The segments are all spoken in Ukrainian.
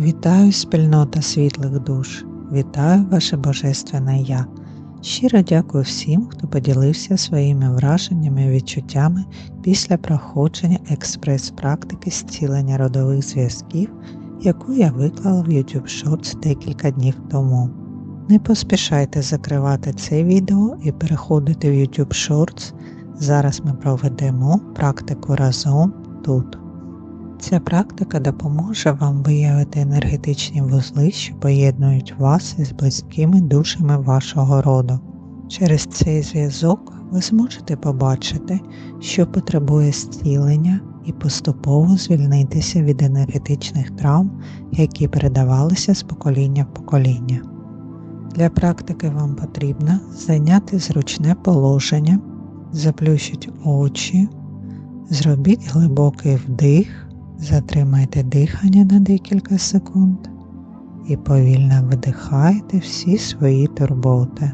Вітаю спільнота світлих душ, вітаю ваше Божественне Я. Щиро дякую всім, хто поділився своїми враженнями і відчуттями після проходження експрес-практики зцілення родових зв'язків, яку я виклала в YouTube Shorts декілька днів тому. Не поспішайте закривати це відео і переходити в YouTube Shorts. Зараз ми проведемо практику разом тут. Ця практика допоможе вам виявити енергетичні вузли, що поєднують вас із близькими душами вашого роду. Через цей зв'язок ви зможете побачити, що потребує зцілення і поступово звільнитися від енергетичних травм, які передавалися з покоління в покоління. Для практики вам потрібно зайняти зручне положення, заплющіть очі, зробіть глибокий вдих. Затримайте дихання на декілька секунд і повільно видихайте всі свої турботи.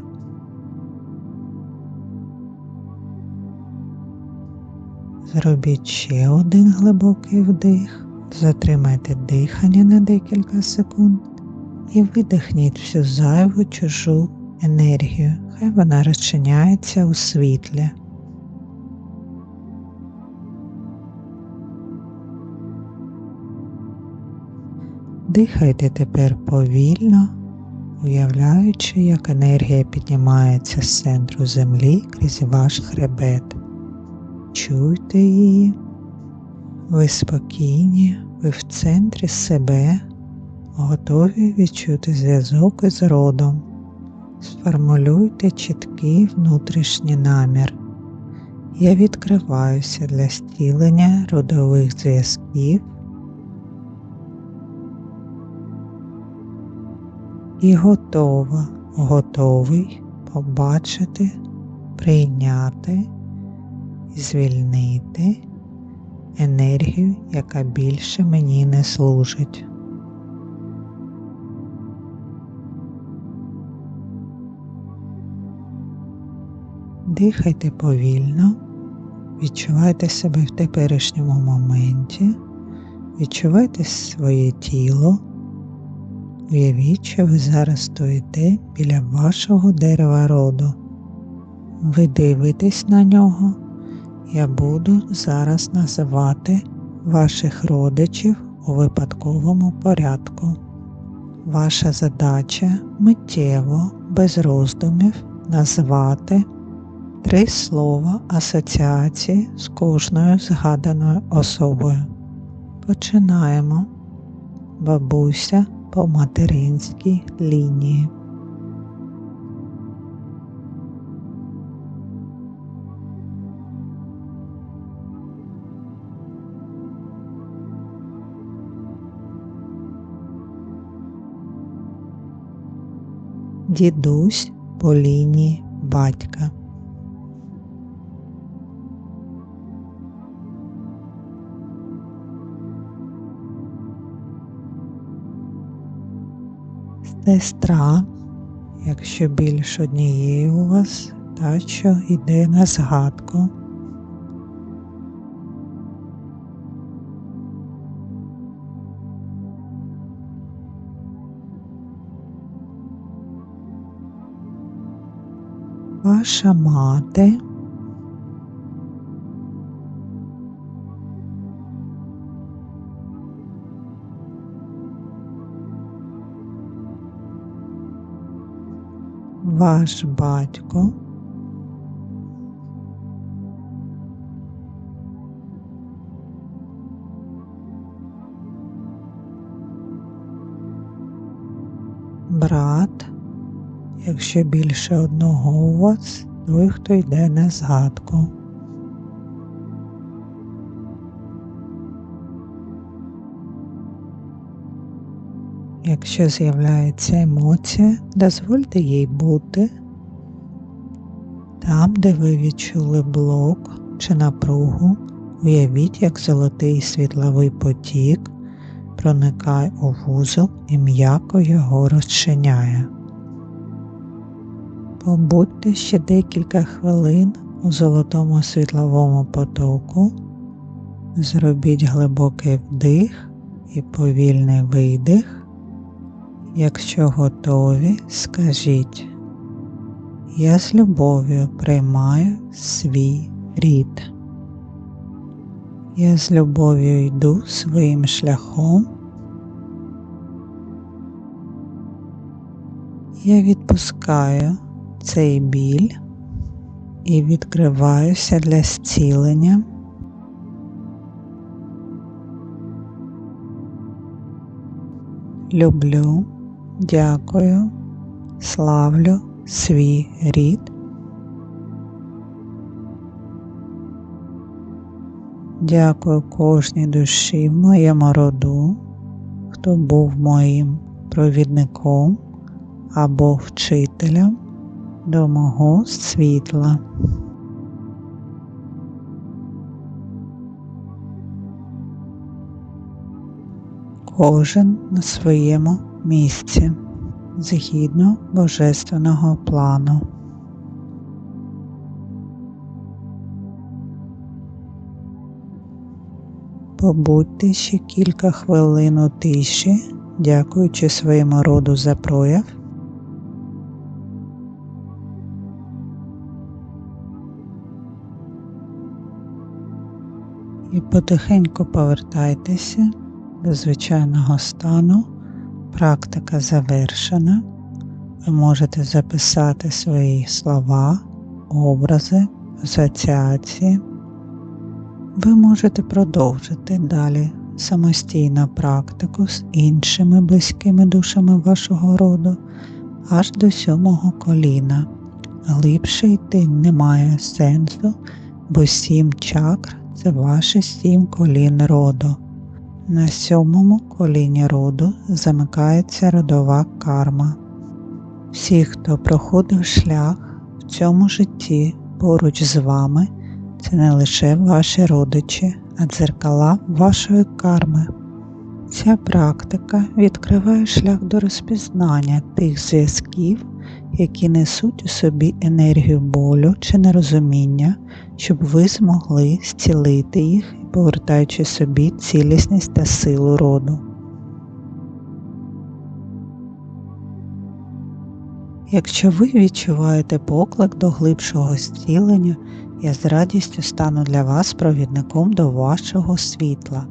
Зробіть ще один глибокий вдих, затримайте дихання на декілька секунд і видихніть всю зайву чужу енергію, хай вона розчиняється у світлі. Дихайте тепер повільно, уявляючи, як енергія піднімається з центру землі крізь ваш хребет. Чуйте її, ви спокійні, ви в центрі себе, готові відчути зв'язок із родом. Сформулюйте чіткий внутрішній намір. Я відкриваюся для стілення родових зв'язків і готова, готовий побачити, прийняти і звільнити енергію, яка більше мені не служить. Дихайте повільно, відчувайте себе в теперішньому моменті, відчувайте своє тіло. Уявіть, що ви зараз стоїте біля вашого дерева роду. Ви дивитесь на нього, я буду зараз називати ваших родичів у випадковому порядку. Ваша задача миттєво, без роздумів назвати три слова асоціації з кожною згаданою особою. Починаємо. Бабуся по материнській лінії. Дідусь по лінії батька. Сестра, якщо більш однієї у вас, та що йде на згадку. Ваша мати ваш батько. Брат, якщо більше одного у вас, той, хто йде на згадку. Якщо з'являється емоція, дозвольте їй бути там, де ви відчули блок чи напругу, уявіть, як золотий світловий потік проникає у вузол і м'яко його розчиняє. Побудьте ще декілька хвилин у золотому світловому потоку, зробіть глибокий вдих і повільний видих. Якщо готові, скажіть. Я з любов'ю приймаю свій рід. Я з любов'ю йду своїм шляхом. Я відпускаю цей біль і відкриваюся для зцілення. Люблю, дякую, славлю свій рід. Дякую кожній душі в моєму роду, хто був моїм провідником або вчителем до мого світла. Кожен на своєму місці згідно божественного плану. Побудьте ще кілька хвилин у тиші, дякуючи своєму роду за прояв. І потихеньку повертайтеся до звичайного стану. Практика завершена. Ви можете записати свої слова, образи, асоціації. Ви можете продовжити далі самостійну практику з іншими близькими душами вашого роду аж до сьомого коліна. Глибше йти немає сенсу, бо сім чакр це ваші сім колін роду. На сьомому коліні роду замикається родова карма. Всі, хто проходив шлях в цьому житті поруч з вами, це не лише ваші родичі, а дзеркала вашої карми. Ця практика відкриває шлях до розпізнання тих зв'язків, які несуть у собі енергію болю чи нерозуміння, щоб ви змогли зцілити їх повертаючи собі цілісність та силу роду. Якщо ви відчуваєте поклик до глибшого зцілення, я з радістю стану для вас провідником до вашого світла.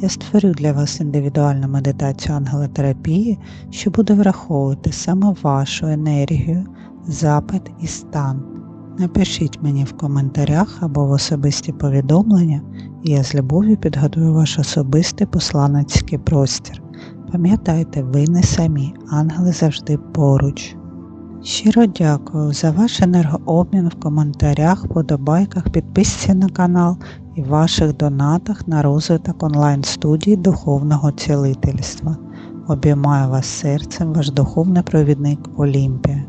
Я створю для вас індивідуальну медитацію ангелотерапії, що буде враховувати саме вашу енергію, запит і стан. Напишіть мені в коментарях або в особисті повідомлення, і я з любов'ю підготую ваш особистий посланницький простір. Пам'ятайте, ви не самі, ангели завжди поруч. Щиро дякую за ваш енергообмін в коментарях, подобайках, підписці на канал і ваших донатах на розвиток онлайн-студії духовного цілительства. Обіймаю вас серцем, ваш духовний провідник Олімпія.